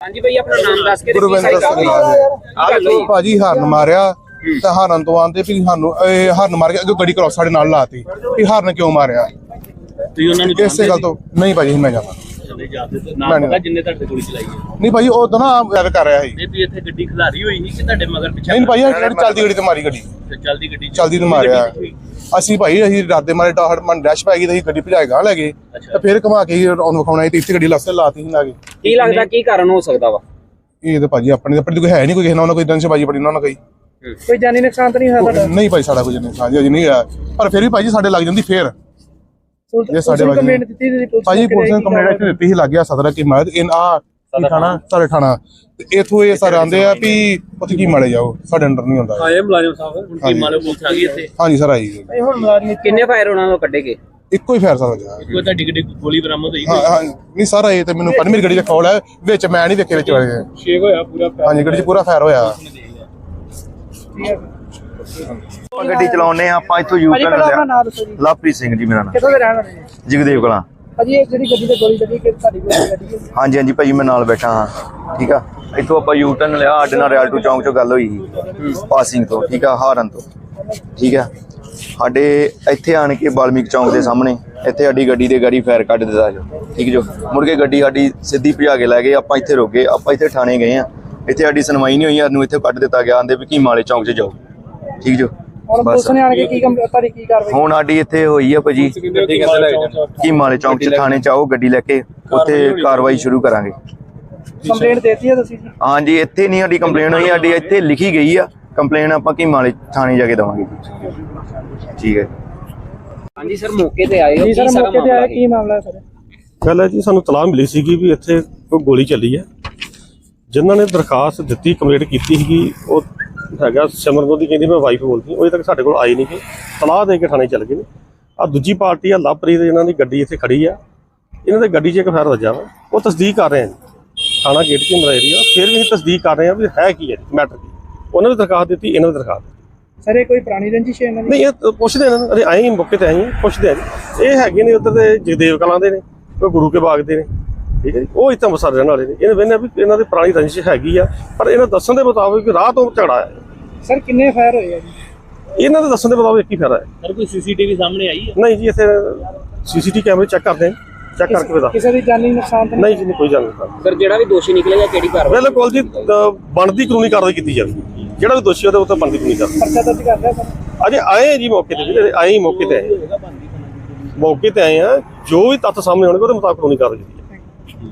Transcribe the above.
ਹਾਂਜੀ ਭਾਈ ਆਪਣਾ ਨਾਮ ਦੱਸ ਕੇ ਗੁਰਵਿੰਦਰ ਸਿੰਘ ਨਾਮ ਹੈ। ਗੱਲ ਹੋਈ ਭਾਜੀ ਹਾਰਨ ਮਾਰਿਆ ਤੇ ਹਾਰਨ ਤੋਂ ਆਂਦੇ ਵੀ ਸਾਨੂੰ ਇਹ ਹਾਰਨ ਮਾਰ ਕੇ ਅੱਗੇ ਗੱਡੀ ਕ੍ਰੋਸ ਸਾਡੇ ਨਾਲ ਲਾਤੀ ਵੀ ਹਾਰਨ ਕਿਉਂ ਮਾਰਿਆ ਤੁਸੀਂ ਉਹਨਾਂ ਨੂੰ ਇਸੇ ਗੱਲ ਤੋਂ ਨਹੀਂ ਭਾਜੀ ਮੈਂ ਜਾਣਾ ਜਾਣਦੇ ਜਾਂਦੇ ਤੇ ਮੈਂ ਨਾਮ ਨਹੀਂ। ਪਤਾ ਜਿੰਨੇ ਤੁਹਾਡੇ ਗੋਲੀ ਚਲਾਈ ਹੈ ਨਹੀਂ ਭਾਜੀ ਉਹ ਤਾਂ ਨਾ ਗੱਲ ਕਰ ਰਿਹਾ ਸੀ ਇਹ ਵੀ ਇੱਥੇ ਗੱਡੀ ਖਿਲਾਰੀ ਹੋਈ ਸੀ ਕਿ ਤੁਹਾਡੇ ਮਗਰ ਪਿੱਛੇ ਨਹੀਂ ਭਾਜੀ ਜਿਹੜੀ ਚੱਲਦੀ ਗੱਡੀ ਤੇ ਮਾਰੀ ਗੱਡੀ ਤੇ ਚੱਲਦੀ ਗੱਡੀ ਚੱਲਦੀ ਤੇ ਮਾਰਿਆ। ਅਸੀਂ ਭਾਈ ਅਸੀਂ ਰਾਤੇ ਮਾਰੇ ਟਾਹੜ ਮਨ ਡੈਸ਼ ਪੈ ਗਈ ਤੇ ਅਸੀਂ ਗੱਡੀ ਭਜਾਏ ਗਾਂ ਲੈ ਗਏ। ਤੇ ਫਿਰ ਘੁਮਾ ਕੇ ਉਹਨੂੰ ਵਿਖਾਉਣਾ ਤੇ ਇੱਥੇ ਗੱਡੀ ਲਸਤੇ ਲਾਤੀ ਸੀ ਕੇ ਲੱਗਦਾ ਕੀ ਕਾਰਨ ਹੋ ਸਕਦਾ ਵਾ? ਇਹ ਤੇ ਭਾਜੀ ਆਪਣੇ ਆਪਣੀ ਤਾਂ ਕੋਈ ਹੈ ਨਹੀਂ ਕੋਈ ਕਿਸੇ ਨਾਲ ਉਹਨਾਂ ਕੋਈ ਦੰਸ਼ ਬਾਜੀ ਬੜੀ ਉਹਨਾਂ ਨਾਲ ਕੋਈ। ਕੋਈ ਜਾਨੀ ਨੁਕਸਾਨ ਤਾਂ ਨਹੀਂ ਹੋਇਆ ਤੁਹਾਡਾ? ਨਹੀਂ ਭਾਈ ਸਾਡਾ ਕੋਈ ਨਹੀਂ ਸਾਜੀ ਅਜੇ ਨਹੀਂ ਆ ਪਰ ਫਿਰ ਵੀ ਭਾਜੀ ਸਾਡੇ ਲੱਗ ਜਾਂਦੀ ਫੇਰ। ਇਹ ਸਾਡੇ ਵੱਜ ਕੰਪਲੇਂਟ ਦਿੱਤੀ ਸੀ ਪੁਲਿਸ ਭਾਜੀ ਪੁਲਿਸ ਨੇ ਕੰਪਲੇਂਟ ਇੱਥੇ ਦਿੱਤੀ ਸੀ ਲੱਗ ਗਿਆ ਸਦਰ ਕੀ ਮਾਰ ਇਨ ਆ ਥਾਣਾ। ਸਾਡੇ ਥਾਣਾ। ਤੇ ਇਥੋਂ ਇਹ ਸਾਰੇ ਆਂਦੇ ਆ ਵੀ ਉੱਥੇ ਕੀ ਮਾਰੇ ਜਾਓ ਸਾਡੇ ਅੰਡਰ ਨਹੀਂ ਹੁੰਦਾ ਆਏ ਮੁਲਾਜ਼ਮ ਸਾਹਿਬ ਹੁਣ ਕੀ। ਮਾਲੋ ਪੁਲਿਸ ਆ ਗਈ ਇੱਥੇ। ਹਾਂਜੀ ਸਰ ਆਈ। ਇਹ ਹੁਣ ਮੁਲਾਜ਼ਮ ਕਿੰਨੇ ਫਾਇਰ ਉਹਨਾਂ ਨੂੰ ਕੱਢੇ ਗਏ? ਇੱਕੋ ਹੀ ਫੈਸਲਾ ਹੋ। ਗਿਆ ਕੋਈ ਤੁਹਾਡੀ ਗੱਡੀ ਗੋਲੀ ਬਰਾਮਦ ਹੋਈ ਹਾਂ ਹਾਂ। ਨਹੀਂ ਸਾਰਾ ਇਹ ਤੇ ਮੈਨੂੰ ਪਤਾ ਮੇਰੀ ਗੱਡੀ ਦਾ ਖੋਲ ਹੈ ਵਿੱਚ ਮੈਂ ਨਹੀਂ ਵੇਖੇ ਵਿੱਚ ਵਾਲੇ ਛੇਕ ਹੋਇਆ ਪੂਰਾ ਹਾਂਜੀ ਗੱਡੀ 'ਚ ਪੂਰਾ ਫਾਇਰ ਹੋਇਆ। ਆਪਾਂ ਗੱਡੀ ਚਲਾਉਨੇ ਆ ਆਪਾਂ ਇੱਥੋਂ ਯੂ ਟਰਨ ਲਿਆ। ਲਵਪ੍ਰੀਤ ਸਿੰਘ ਜੀ ਮੇਰਾ ਨਾਮ। ਕਿੱਥੋਂ ਦੇ ਰਹਿਣ ਵਾਲੇ ਜੀ? ਜਗਦੇਵ ਕਲਾਂ। ਭਾਜੀ ਇਹ ਜਿਹੜੀ ਗੱਡੀ ਤੇ ਗੋਲੀ ਲੱਗੀ ਕਿ ਤੁਹਾਡੀ ਗੋਲੀ ਲੱਗੀ ਹੈ? ਹਾਂਜੀ ਹਾਂਜੀ ਭਾਜੀ ਮੈਂ ਨਾਲ ਬੈਠਾ ਹਾਂ। ਠੀਕ ਆ? ਇੱਥੋਂ ਆਪਾਂ ਯੂ ਟਰਨ ਲਿਆ ਸਾਡੇ ਨਾਲ ਰਿਆਲਟੂ ਚੌਂਕ ਚੋਂ ਗੱਲ ਹੋਈ ਸੀ। ਪਾਸਿੰਗ ਤੋਂ ਠੀਕ ਆ ਹਾਰਨ ਤੋਂ। ਠੀਕ ਆ। ਸਾਡੇ ਇੱਥੇ ਆਣ ਕੇ ਬਾਲਮੀਕ ਚੌਂਕ ਦੇ ਸਾਹਮਣੇ ਇੱਥੇ ਸਾਡੀ ਗੱਡੀ ਦੇ ਗਾੜੀ ਫਾਇਰ ਕੱਢ ਦਿੱਤਾ ਜੋ। ਠੀਕ ਜੋ। ਮੁੜ ਕੇ ਗੱਡੀ ਸਾਡੀ ਸਿੱਧੀ ਭਜਾ ਕੇ ਲੈ ਗਏ ਆਪਾਂ ਇੱਥੇ ਰੁਕ ਗਏ ਆਪਾਂ ਇੱਥੇ ਥਾਣੇ ਗਏ ਆ। ਇੱਥੇ ਸਾਡੀ ਸੁਣਵਾਈ ਨਹੀਂ ਹੋਈ ਸਾਨੂੰ ਇੱਥੇ ਕੱਢ ਦਿੱਤਾ ਗਿਆ ਆਂਦੇ ਵੀ ਕੀ ਮਾਲੇ ਚੌਂਕ 'ਚ ਜਾਓ। ਠੀਕ ਜੋ। ਹੁਣ ਬਸ। ਪੁਲਿਸ ਨੇ ਆਣ ਕੇ ਕੀ ਕੰਮ ਤੁਹਾਡੀ ਕੀ ਕਾਰਵਾਈ ਹੁਣ ਸਾਡੀ ਇੱਥੇ ਹੋਈ ਆ ਭਾਜੀ ਕੀ ਮਾਲੇ ਚੌਂਕ 'ਚ ਥਾਣੇ 'ਚ ਆਓ ਗੱਡੀ ਲੈ ਕੇ ਉੱਥੇ ਕਾਰਵਾਈ ਸ਼ੁਰੂ ਕਰਾਂਗੇ। ਕੰਪਲੇਂਟ ਦੇਤੀ ਹੈ ਤੁਸੀਂ ਜੀ? ਹਾਂਜੀ ਇੱਥੇ ਨਹੀਂ ਸਾਡੀ ਕੰਪਲੇਨ ਹੋਈ ਸਾਡੀ ਇੱਥੇ ਲਿਖੀ ਗਈ ਆ। ਕੰਪਲੇਨ ਆਪਾਂ ਕੀ ਮਾਲੇ ਥਾਣੇ ਜਾ ਕੇ ਦਵਾਂਗੇ। ਠੀਕ ਹੈ ਹਾਂਜੀ ਸਰ ਮੌਕੇ ਤੇ ਆਏ ਹੋ? ਜੀ ਕੀ ਸਰ ਮੌਕੇ ਤੇ ਆਇਆ ਕੀ? ਕੀ ਮਾਮਲਾ ਹੈ ਸਰ? ਗੱਲ ਹੈ ਜੀ ਸਾਨੂੰ ਤਲਾਹ ਮਿਲੀ ਸੀਗੀ ਵੀ ਇੱਥੇ ਕੋਈ ਗੋਲੀ ਚੱਲੀ ਹੈ। ਜਿਨ੍ਹਾਂ ਨੇ ਦਰਖਾਸਤ ਦਿੱਤੀ ਕੰਪਲੀਟ ਕੀਤੀ ਸੀਗੀ ਉਹ ਹੈਗਾ ਸਿਮਰਨੋ ਦੀ ਕਹਿੰਦੀ ਮੈਂ ਵਾਈਫ ਬੋਲਦੀ ਉਹ ਅਜੇ ਤੱਕ ਸਾਡੇ ਕੋਲ ਆਈ ਨਹੀਂ ਗੀ ਤਲਾਹ ਦੇ ਕੇ ਥਾਣੇ ਚੱਲ ਗਏ ਨੇ। ਆ ਦੂਜੀ ਪਾਰਟੀ ਆ ਲਵਪ੍ਰੀਤ ਇਹਨਾਂ ਦੀ ਗੱਡੀ ਇੱਥੇ ਖੜੀ ਆ ਇਹਨਾਂ ਦੇ ਗੱਡੀ 'ਚ ਇੱਕ ਫਾਇਰ ਵੱਜਾ ਵਾ। ਉਹ ਤਸਦੀਕ ਕਰ ਰਹੇ ਆ ਜੀ। ਥਾਣਾ ਗੇਟ ਕੀ ਮੇਰਾ ਏਰੀਆ ਫਿਰ ਵੀ ਅਸੀਂ ਤਸਦੀਕ ਕਰ ਰਹੇ ਆ ਵੀ ਹੈ ਕੀ ਹੈ ਮੈਟਰ ਕੀ। ਉਹਨਾਂ ਨੇ ਦਰਖਾਸਤ ਦਿੱਤੀ ਇਹਨਾਂ ਨੇ ਦਰਖਾਸਤ ਦਿੱਤੀ। ਸਰ ਇਹ ਕੋਈ ਪੁਰਾਣੀ ਰੰਜਿਸ਼ ਹੈ ਇਹਨਾਂ ਦੀ? ਨਹੀਂ ਇਹ ਪੁੱਛਦੇ ਨੂੰ ਅਰੇ ਆਏ ਹੀ ਮੌਕੇ ਤੇ ਆਏ ਹਾਂ ਪੁੱਛਦੇ ਆ ਜੀ। ਇਹ ਹੈਗੇ ਨੇ ਉੱਧਰ ਦੇ ਜਗਦੇਵ ਕਲਾਂ ਦੇ ਨੇ ਕੋਈ ਗੁਰੂ ਕੇ ਬਾਗ ਦੇ ਨੇ। ਠੀਕ ਹੈ ਜੀ ਉਹ ਇੱਥੇ ਅੰਮ੍ਰਿਤਸਰ ਰਹਿਣ ਵਾਲੇ ਨੇ। ਇਹਨਾਂ ਵੇਖਿਆ ਵੀ ਇਹਨਾਂ ਦੀ ਪੁਰਾਣੀ ਰੰਜਿਸ਼ ਹੈਗੀ ਆ ਪਰ ਇਹਨਾਂ ਦੱਸਣ ਦੇ ਮੁਤਾਬਕ ਕਿ ਰਾਹ ਤੋਂ ਝਗੜਾ ਹੈ। ਸਰ ਕਿੰਨੇ ਫਾਇਰ ਹੋਏ ਆ ਜੀ? ਇਹਨਾਂ ਦੇ ਦੱਸਣ ਦੇ ਮੁਤਾਬਕ ਇੱਕ ਹੀ ਫੈਰਾ ਹੈ ਸਰ ਕੋਈ ਸੀਸੀਟੀਵੀ ਸਾਹਮਣੇ ਆਈ ਹੈ? ਨਹੀਂ ਜੀ ਇੱਥੇ ਸੀਸੀਟੀ ਕੈਮਰੇ ਚੈੱਕ ਕਰਦੇ ਹਾਂ ਚੈੱਕ ਕਰਕੇ ਬਤਾ ਕਿਸੇ ਦੀ ਜਾਨੀ ਨੁਕਸਾਨ ਤਾਂ ਨਹੀਂ ਨਹੀਂ ਜੀ ਕੋਈ ਜਾਣ ਨਹੀਂ। ਸਰ ਜਿਹੜਾ ਵੀ ਦੋਸ਼ੀ ਨਿਕਲੇਗਾ ਕਿਹੜੀ ਕਾਰਵਾਈ? ਬਿਲਕੁਲ ਜੀ ਬਣਦੀ ਕਾਨੂੰਨੀ ਕਾਰਵਾਈ ਕੀਤੀ ਜਾਵੇਗੀ। ਜਿਹੜਾ ਵੀ ਦੋਸ਼ੀ ਉਹਦੇ ਉੱਤੇ ਬਣਦੀ ਕਾਨੂੰਨੀ ਕਾਰਵਾਈ ਪਰਚਾ ਦਰਜ ਕਰ ਲਿਆ ਸਰ? ਅਜੇ ਆਏ ਹਾਂ ਜੀ ਮੌਕੇ ਤੇ ਵੀਰੇ ਆਏ ਹੀ ਮੌਕੇ ਤੇ ਆਏ ਮੌਕੇ ਤੇ ਆਏ ਆ ਜੋ ਵੀ ਤੱਥ ਸਾਹਮਣੇ ਆਉਣਗੇ ਉਹਦੇ ਮੁਤਾਬਕ ਕਾਰਵਾਈ ਕੀਤੀ ਜਾਵੇਗੀ